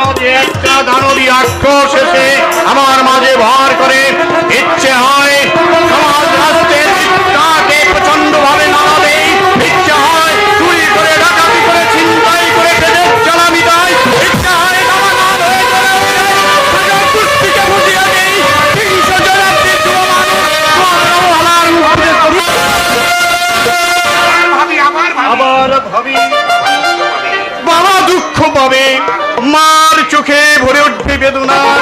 মাঝে একটা দানবী আক্রোশ এসে আমার মাঝে ভর করে। ইচ্ছে হয় সমাজ রাষ্ট্রের প্রচণ্ড ভাবে নামাবে। হয় চুরি করে ডাকাতি করে করে পেটের হয় হয়ে আবার ভাবি। বাবা দুঃখ পাবে। বেদনার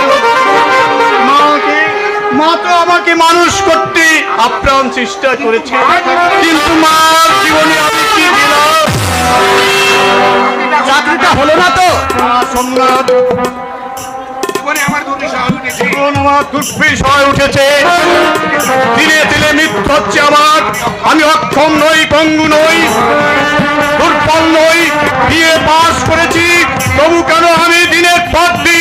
মাকে মা তো আমাকে মানুষ করতে আপ্রাণ চেষ্টা করেছে। কিন্তু মার জীবনে আমি কি দিলাম? চাকরিটা হলো না তো? উঠেছে। দিনে দিনে মৃত্যু হচ্ছে আমার। আমি অক্ষম নই পঙ্গু নই দুর্বল নই। বিয়ে পাস করেছি। তবু কেন আমি দিনের পর দিন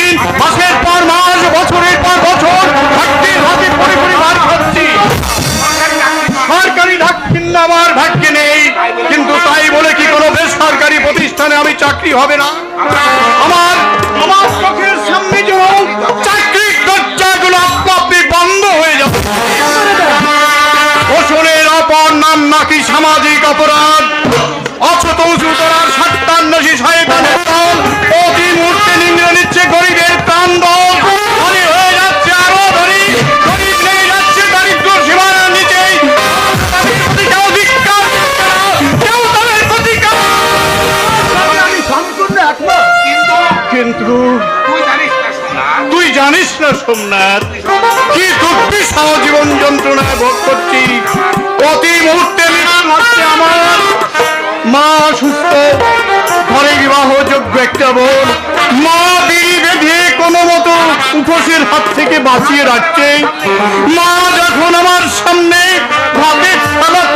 চাকরি হবে না। কিন্তু তুই জানিস না সোমনাথ? কি দুর্বিষহ জীবন যন্ত্রণায় ভোগ করছি। প্রতি মুহূর্তে মৃত্যু হচ্ছে আমার। মা সুস্থ। ঘরে বিবাহযোগ্য একটা বোন। মা বিড়ি বেঁধে কোনো মতো উপসের হাত থেকে বাঁচিয়ে রাখছে। মা যখন আমার সামনে ভাতের থালা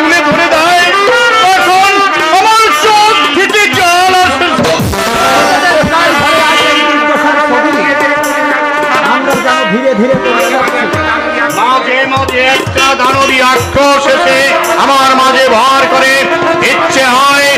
একটা দানবী আক্রোশ এসে আমার মাঝে ভর করে ইচ্ছে হয়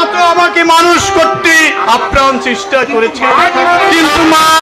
মা তো আমাকে মানুষ করতে আপ্রাণ চেষ্টা করেছে। কিন্তু মা